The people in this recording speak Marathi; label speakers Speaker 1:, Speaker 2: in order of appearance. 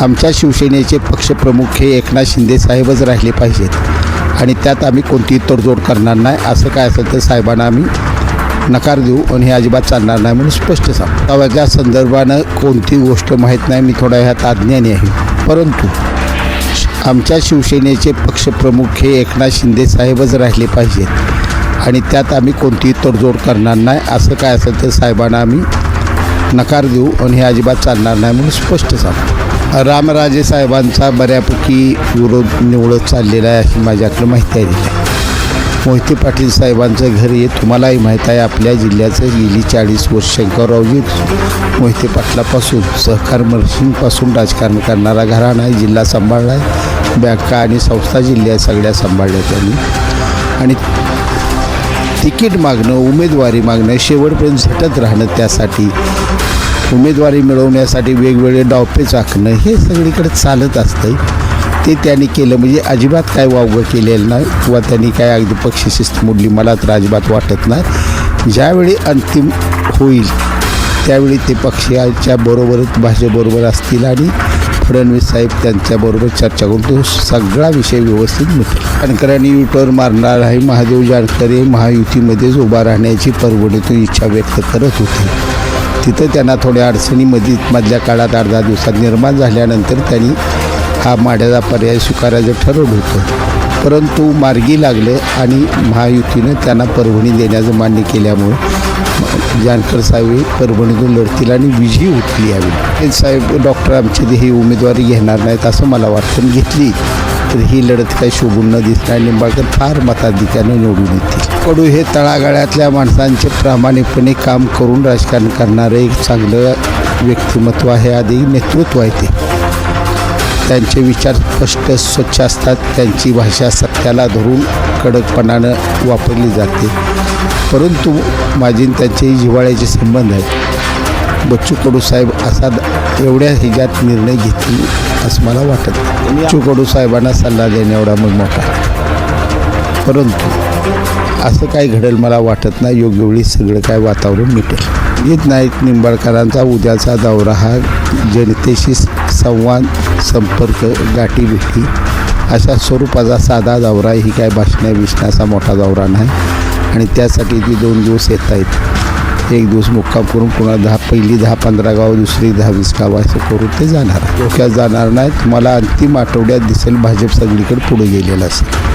Speaker 1: आमच्या शिवसेनेचे पक्षप्रमुख हे एकनाथ शिंदे साहेबच राहिले पाहिजेत. आणि त्यात आम्ही कोणतीही तडजोड करणार नाही असं काय असेल तर साहेबांना आम्ही नकार देऊ आणि हे अजिबात चालणार नाही म्हणून स्पष्ट सांग त्या संदर्भानं कोणती गोष्ट माहीत नाही मी थोडा ह्यात अज्ञानी आहे. परंतु आमच्या शिवसेनेचे पक्षप्रमुख हे एकनाथ शिंदे साहेबच राहिले पाहिजेत. आणि त्यात आम्ही कोणतीही तडजोड करणार नाही असं काय असेल तर साहेबांना आम्ही नकार देऊ आणि हे अजिबात चालणार नाही म्हणून स्पष्ट सांगतो. रामराजे साहेबांचा बऱ्यापैकी विरोध निवडत चाललेला आहे अशी माझ्याकडे माहिती आहे. मोहिते पाटील साहेबांचं घर हे तुम्हालाही माहीत आहे. आपल्या जिल्ह्याचं गेली चाळीस वर्ष शंकररावजी मोहिते पाटलापासून सहकार मर्शिंगपासून राजकारण करणारा घराणा आहे. जिल्हा सांभाळला आहे. बँका आणि संस्था जिल्ह्या सगळ्या सांभाळल्या त्यांनी. आणि तिकीट मागणं उमेदवारी मागणं शेवटपर्यंत झटत राहणं त्यासाठी उमेदवारी मिळवण्यासाठी वेगवेगळे डावपेच आखणं हे सगळीकडे चालत असतं ते त्यांनी केलं. म्हणजे अजिबात काय वावगं केलेलं नाही किंवा त्यांनी काय अगदी पक्षशिस्त मोडली मला तर अजिबात वाटत नाही. ज्यावेळी अंतिम होईल त्यावेळी ते पक्षाच्या बरोबरच भाषेबरोबर असतील आणि फडणवीस साहेब त्यांच्याबरोबर चर्चा करून तो सगळा विषय व्यवस्थित मिळतो जानकरांनी युटर्न मारणार आहे महादेव जानकर हे महायुतीमध्येच उभा राहण्याची परवडीतून इच्छा व्यक्त करत होते. तिथं त्यांना थोड्या अडचणीमध्ये मधल्या काळात अर्धा दिवसात निर्माण झाल्यानंतर त्यांनी हा माड्याचा पर्याय स्वीकारायचं ठरवलं होतं. परंतु मार्गी लागले आणि महायुतीनं त्यांना परभणी देण्याचं मान्य केल्यामुळे जानकर साहेब हे परभणीतून लढतील आणि विजयी उठली यावी साहेब डॉक्टर आमचे ते ही उमेदवारी घेणार नाहीत असं मला वाटतं घेतली. तर ही लढत काही शोभून न दिसणार निंबाळकर फार मताधिक्यानं निवडून येतील. कडू हे तळागाळ्यातल्या माणसांचे प्रामाणिकपणे काम करून राजकारण करणारं एक चांगलं व्यक्तिमत्व आहे आधी नेतृत्व आहे ते. त्यांचे विचार स्पष्ट स्वच्छ असतात. त्यांची भाषा सत्याला धरून कडकपणानं वापरली जाते. परंतु माझी त्यांचे जिव्हाळ्याचे संबंध आहेत. बच्चू कडू साहेब असा एवढ्या ह्याच्यात निर्णय घेतील असं मला वाटत बच्चू कडू साहेबांना सल्ला देणे एवढा मग मोठा. परंतु असं काय घडेल मला वाटत नाही. योग्य वेळी सगळं काय वातावरण मिटेल. येत नाहीत निंबाळकरांचा उद्याचा दौरा हा जनतेशी संवाद संपर्क गाठीभेटी अशा स्वरूपाचा साधा दौरा. ही काय भाषण्या विसण्याचा मोठा दौरा नाही. आणि त्यासाठी ती दोन दिवस येत आहेत. एक दिवस मुक्काम करून पुन्हा दहा पहिली दहा पंधरा गाव दुसरी दहा वीस गाव असं करून ते जाणार डोक्यात जाणार नाही तुम्हाला अंतिम आठवड्यात दिसेल भाजप सगळीकडे पुढे गेलेलं असेल.